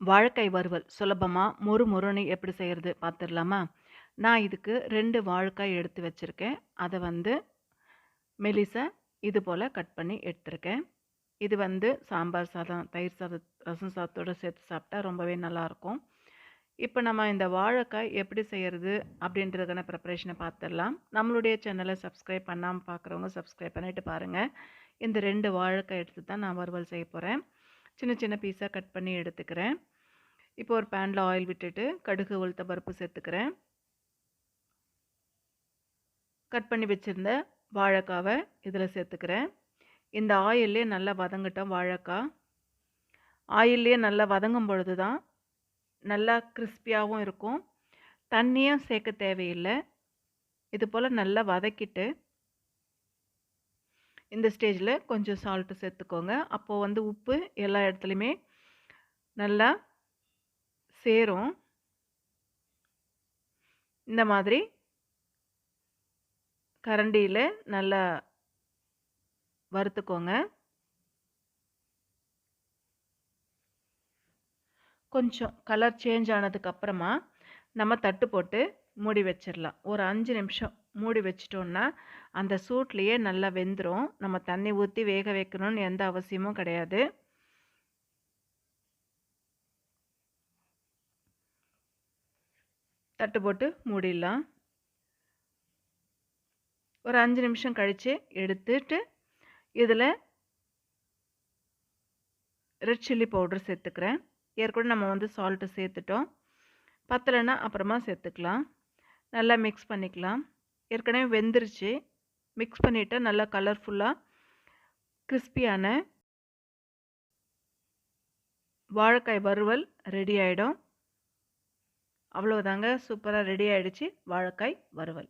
வாழைக்காய் வறுவல் சுலபமாக மொறு மொறுன்னு எப்படி செய்கிறது பார்த்துடலாமா நான் இதுக்கு ரெண்டு வாழைக்காய் எடுத்து வச்சுருக்கேன். அதை வந்து மெலிசை இது போல் கட் பண்ணி எடுத்திருக்கேன். இது வந்து சாம்பார் சாதம் தயிர் சாதம் ரசம் சாதத்தோடு சேர்த்து சாப்பிட்டா ரொம்பவே நல்லாயிருக்கும். இப்போ நம்ம இந்த வாழைக்காய் எப்படி செய்கிறது அப்படின்றதுக்கான ப்ரிப்பரேஷனை பார்த்துடலாம் நம்மளுடைய சேனலை சப்ஸ்கிரைப் பண்ணாமல் பார்க்குறவங்க சப்ஸ்கிரைப் பண்ணிவிட்டு பாருங்கள் இந்த ரெண்டு வாழைக்காய் எடுத்து தான் நான் வறுவல் செய்ய போகிறேன் சின்ன சின்ன பீஸாக கட் பண்ணி எடுத்துக்கிறேன். இப்போ ஒரு பேனில் ஆயில் விட்டுட்டு கடுகு உளுத்த பருப்பு சேர்த்துக்கிறேன். கட் பண்ணி வச்சுருந்த வாழைக்காவை இதில் சேர்த்துக்கிறேன். இந்த ஆயிலே நல்லா வதங்கட்டும் வாழைக்காய் ஆயிலே நல்லா வதங்கும் பொழுது தான் நல்லா கிறிஸ்பியாகவும் இருக்கும். தண்ணியும் சேர்க்க தேவையில்லை. இது போல் நல்லா வதக்கிட்டு இந்த ஸ்டேஜில் கொஞ்சம் சால்ட்டு சேர்த்துக்கோங்க. அப்போது வந்து உப்பு எல்லா இடத்துலையுமே நல்லா சேரும். இந்த மாதிரி கரண்டியில் நல்லா வறுத்துக்கோங்க. கொஞ்சம் கலர் சேஞ்ச் ஆனதுக்கப்புறமா நம்ம தட்டு போட்டு மூடி வச்சிடலாம் ஒரு அஞ்சு நிமிஷம். மூடி வச்சிட்டோன்னா அந்த சூட்லேயே நல்லா வெந்துடும் நம்ம தண்ணி ஊற்றி வேக வைக்கணும்னு எந்த அவசியமும் கிடையாது. தட்டு போட்டு மூடிடலாம். ஒரு அஞ்சு நிமிஷம் கழித்து எடுத்துட்டு இதில் ரெட் சில்லி பவுடர் சேர்த்துக்கிறேன். ஏற்கனவே நம்ம வந்து சால்ட்டு சேர்த்துட்டோம். பத்தலைன்னா அப்புறமா சேர்த்துக்கலாம். நல்லா மிக்ஸ் பண்ணிக்கலாம். ஏற்கனவே வெந்துருச்சு. மிக்ஸ் பண்ணிவிட்டு நல்லா கலர்ஃபுல்லாக கிறிஸ்பியான வாழைக்காய் வறுவல் ரெடி ஆகிடும் அவ்வளோதாங்க சூப்பராக ரெடி ஆகிடுச்சு வாழைக்காய் வறுவல்.